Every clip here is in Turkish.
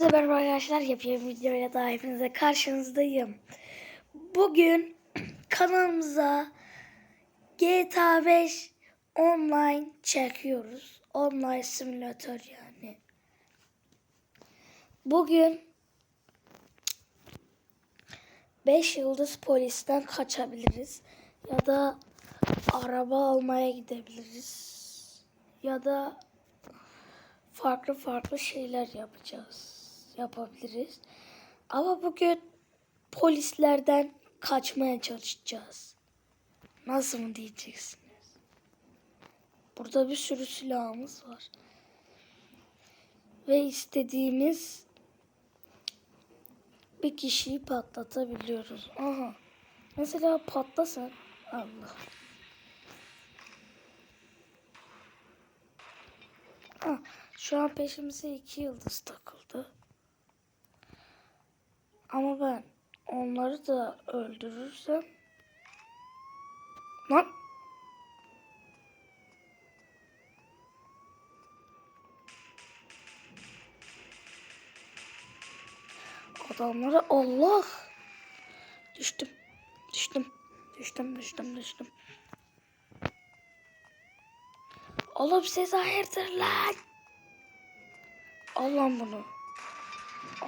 Merhaba arkadaşlar, yapıyorum videoya da hepinize karşınızdayım. Bugün kanalımıza GTA 5 online çekiyoruz. Online simülatör yani. Bugün 5 yıldız polisten kaçabiliriz. Ya da araba almaya gidebiliriz. Ya da farklı farklı şeyler yapacağız. Yapabiliriz. Ama bugün polislerden kaçmaya çalışacağız. Nasıl mı diyeceksiniz? Burada bir sürü silahımız var. Ve istediğimiz bir kişiyi patlatabiliyoruz. Aha. Mesela patlasan Allah. Ha, şu an peşimize iki yıldız takıldı. Ama ben onları da öldürürsem... Lan! Adamlara Allah! Düştüm. Düştüm. Düştüm, düştüm, düştüm. Oğlum siz hayırdır lan? Al lan bunu.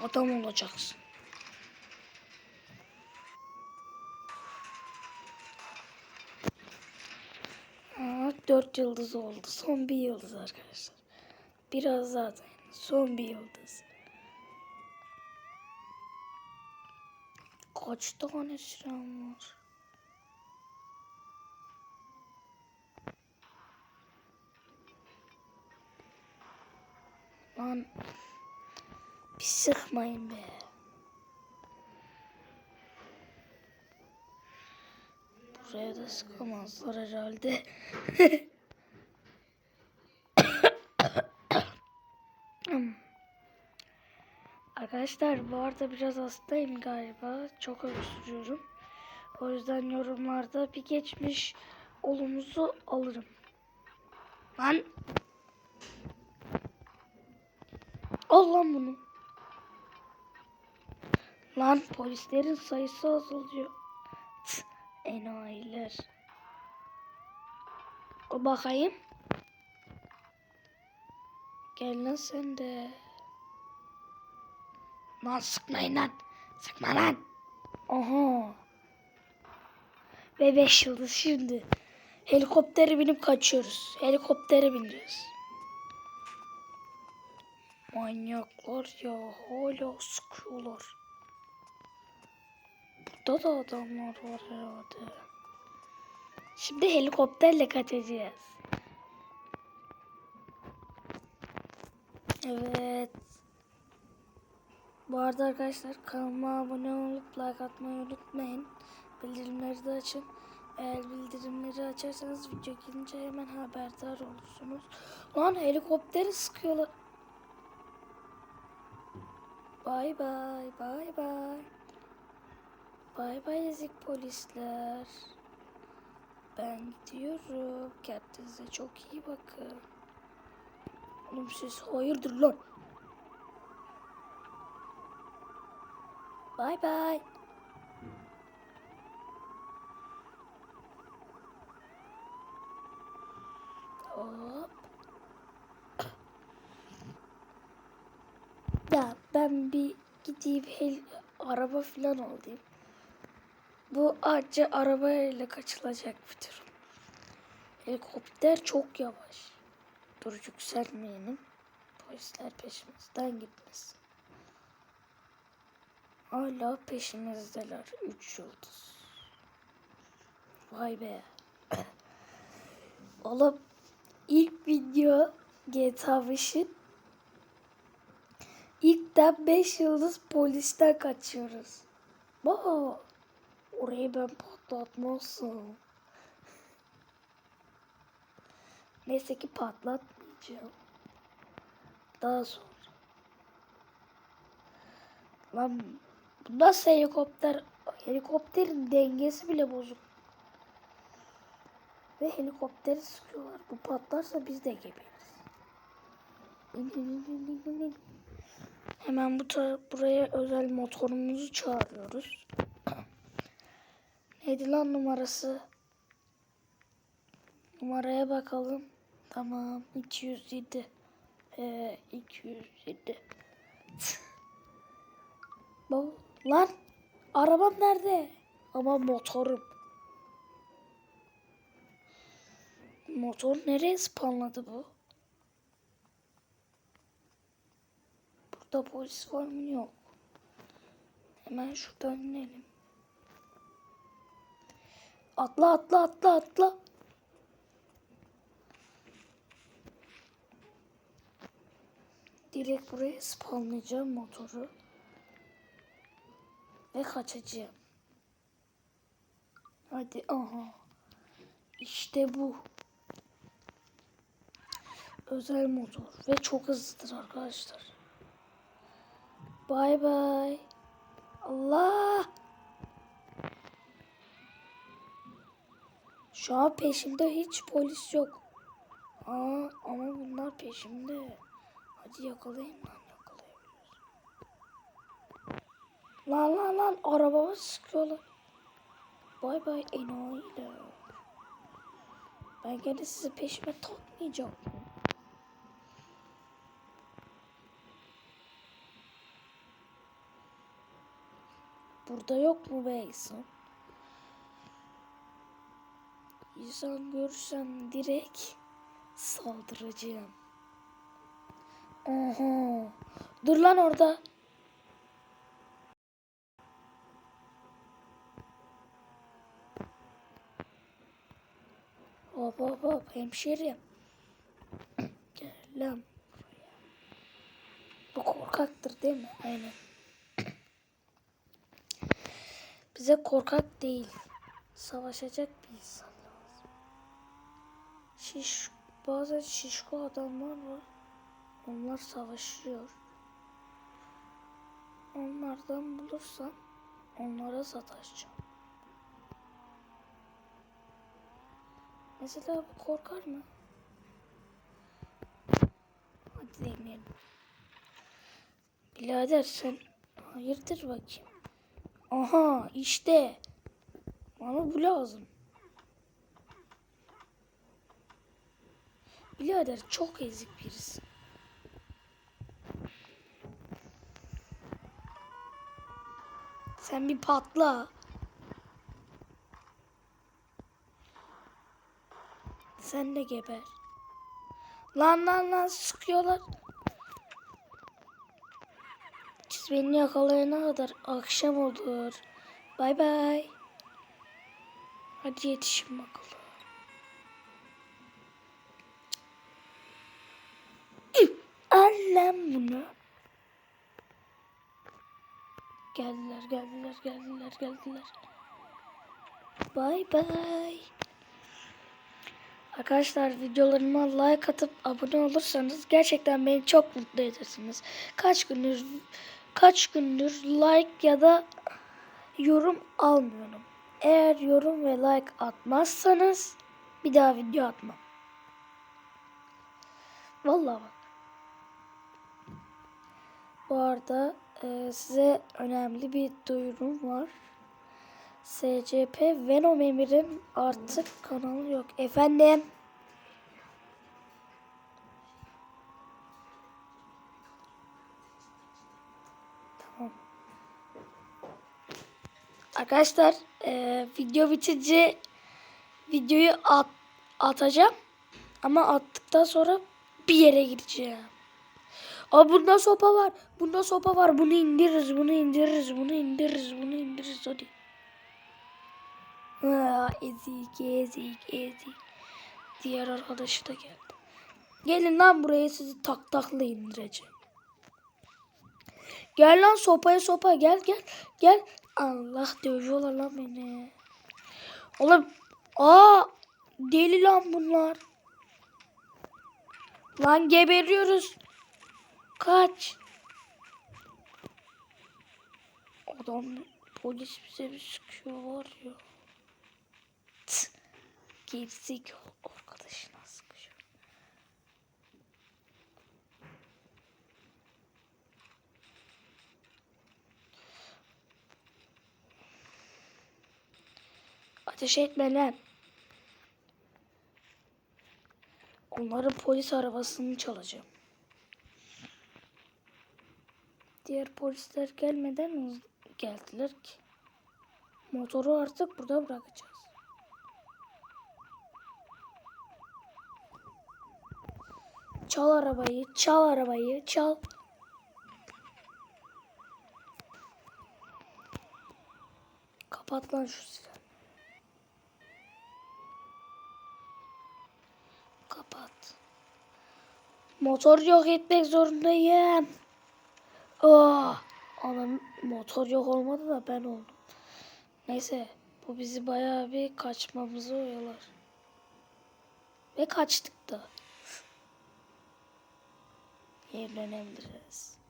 Adam olacaksın. Aa, dört yıldız oldu. Son bir yıldız arkadaşlar. Biraz dayanın. Son bir yıldız. Kaç tane silahım var? Lan bir sıkmayın be. Buraya da sıkamazlar herhalde. Arkadaşlar bu arada biraz hastayım galiba. Çok öksürüyorum. O yüzden yorumlarda bir geçmiş olumuzu alırım. Lan Al lan bunu. Lan polislerin sayısı azalıyor. Enayiler. O bakayım. Gel lan sen de. Lan sıkmayın lan. Sıkma lan. Aha. Ve 5 yıldız şimdi. Helikoptere binip kaçıyoruz. Helikoptere bineceğiz. Manyaklar ya hala sıkıyorlar. Burada da adamlar var herhalde. Şimdi helikopterle kaçacağız. Evet. Bu arada arkadaşlar kanalıma abone olup like atmayı unutmayın. Bildirimleri de açın. Eğer bildirimleri açarsanız video gelince hemen haberdar olursunuz. Lan helikopteri sıkıyorlar. Bay bay, bay bay. Bay bay ezik polisler. Ben gidiyorum. Kendinize çok iyi bakın. Oğlum siz hayırdır lan? Bay bay. Hop. Ya ben bir gideyim hel araba falan alayım. Bu acı arabayla kaçılacak bir durum. Helikopter çok yavaş. Dur yükselmeyelim. Polisler peşimizden gitmesin. Hala peşimizdeler. Üç yıldız. Vay be. Oğlum ilk video GTA 5'in İlkten 5 yıldız polisten kaçıyoruz. Baba orayı ben patlatmazsam. Neyse ki patlatmayacağım. Daha sonra. Lan bu nasıl helikopter? Helikopterin dengesi bile bozuk. Ve helikopteri sıkıyorlar. Bu patlarsa biz de geberiz. Hemen bu buraya özel motorumuzu çağırıyoruz. Neydi lan numarası? Numaraya bakalım. Tamam 207. Ee, 207. Bu lan arabam nerede? Ama motorum. Motor nereye spawnladı bu? Burada polis var mı? Yok. Hemen şuradan inelim. Atla atla atla atla. Direkt buraya spawnlayacağım motoru. Ve kaçacağım. Hadi aha. İşte bu. Özel motor ve çok hızlıdır arkadaşlar. Bay bay. Allah. Şu an peşimde hiç polis yok. Aa, ama bunlar peşimde. Hadi yakalayayım lan yakalayabiliyoruz. Lan lan lan arabama sıkıyorlar. Bay bay enayiler. Ben gene sizi peşime takmayacağım. Burada yok mu be insan? Görürsem direkt saldıracağım. Oha. Dur lan orada. Hop hop hop hemşerim. Gel lan buraya. Bu korkaktır değil mi? Aynen. Bize korkak değil. Savaşacak bir insan. Şiş, bazen şişko adamlar var. Onlar savaşıyor. Onlardan bulursam onlara sataşacağım. Mesela bu korkar mı? Hadi deneyelim. Birader sen hayırdır bakayım. Aha işte. Bana bu lazım. Birader çok ezik birisi. Sen bir patla. Sen de geber. Lan lan lan sıkıyorlar. Siz beni yakalayana kadar akşam olur. Bay bay. Hadi yetişin bakalım. Lan bunu. Geldiler, geldiler, geldiler, geldiler. Bay bay. Arkadaşlar videolarıma like atıp abone olursanız gerçekten beni çok mutlu edersiniz. Kaç gündür kaç gündür like ya da yorum almıyorum. Eğer yorum ve like atmazsanız bir daha video atmam. Vallahi bak. Bu arada e, size önemli bir duyurum var. SCP Venom Emir'in artık kanalı yok. Efendim? Tamam. Arkadaşlar e, video bitince videoyu at, atacağım. Ama attıktan sonra bir yere gideceğim. Aa bunda sopa var. Bunda sopa var. Bunu indiririz. Bunu indiririz. Bunu indiririz. Bunu indiririz. Hadi. Aa, ezik ezik ezik. Diğer arkadaşı da geldi. Gelin lan buraya sizi tak takla indireceğim. Gel lan sopaya sopa gel gel gel. Allah dövüyorlar lan beni. Oğlum aa deli lan bunlar. Lan geberiyoruz. Kaç. Adam polis bize bir sıkıyor var ya. Gerizek arkadaşına sıkıyor. Ateş etme lan. Onların polis arabasını çalacağım. Diğer polisler gelmeden geldiler ki. Motoru artık burada bırakacağız. Çal arabayı, çal arabayı, çal. Kapat lan şu silahı. Kapat. Motor yok etmek zorundayım. Ah, anam motor yok olmadı da ben oldum. Neyse bu bizi bayağı bir kaçmamızı oyalar. Ve kaçtık da. Evlenebiliriz.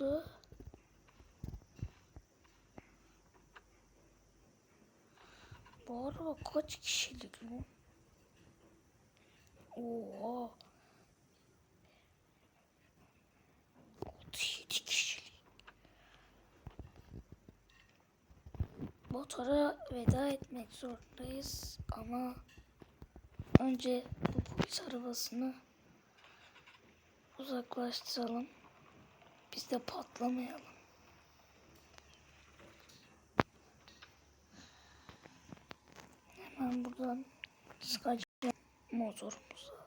Oldu? Bu araba kaç kişilik lan? Oha. 37 kişilik. Motora veda etmek zorundayız ama önce bu polis arabasını uzaklaştıralım. Biz de patlamayalım. Hemen buradan sıkacağım motorumuza.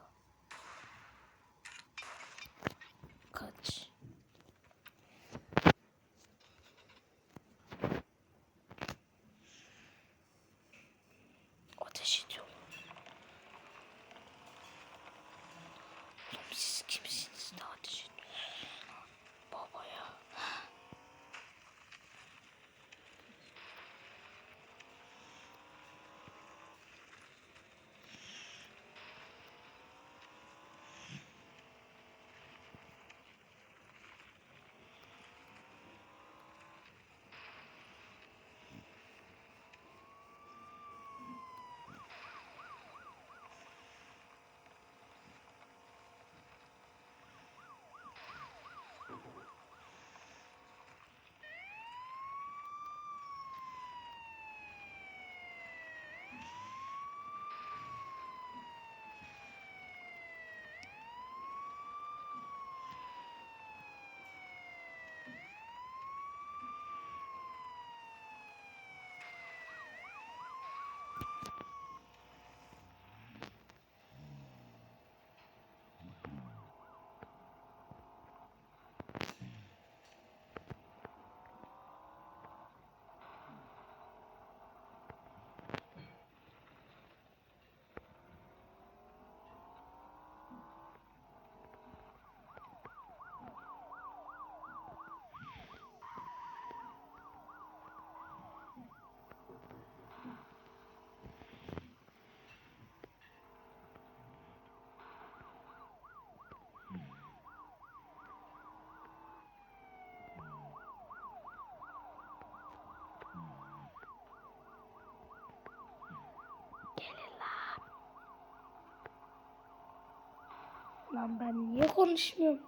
Lan ben niye konuşmuyorum?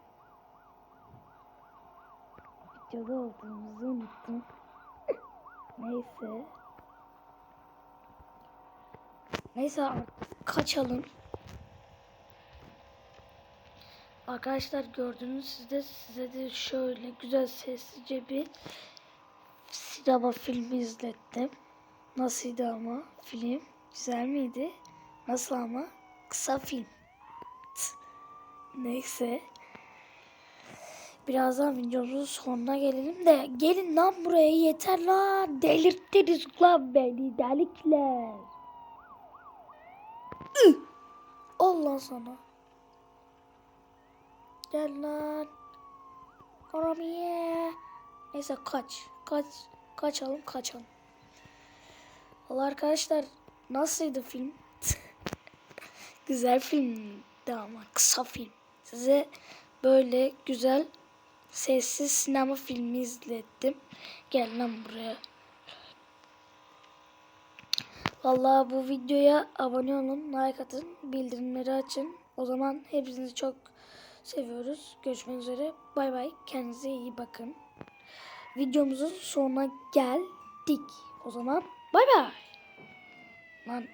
Videoda olduğumuzu unuttum. Neyse. Neyse artık kaçalım. Arkadaşlar gördüğünüz sizde size de şöyle güzel sessizce bir sinema filmi izlettim. Nasıldı ama film? Güzel miydi? Nasıl ama? Kısa film. Neyse. Birazdan videomuzun sonuna gelelim de gelin lan buraya yeter lan. Delirttiniz lan beni delikler. Allah sana. Gel lan. Arabaya. Neyse kaç. Kaç. Kaçalım kaçalım. Valla arkadaşlar nasıldı film? güzel filmdi ama kısa film. Size böyle güzel sessiz sinema filmi izlettim. Gel lan buraya. Vallahi bu videoya abone olun, like atın, bildirimleri açın. O zaman hepinizi çok seviyoruz. Görüşmek üzere. Bay bay. Kendinize iyi bakın. Videomuzun sonuna geldik. O zaman bay bay. Lan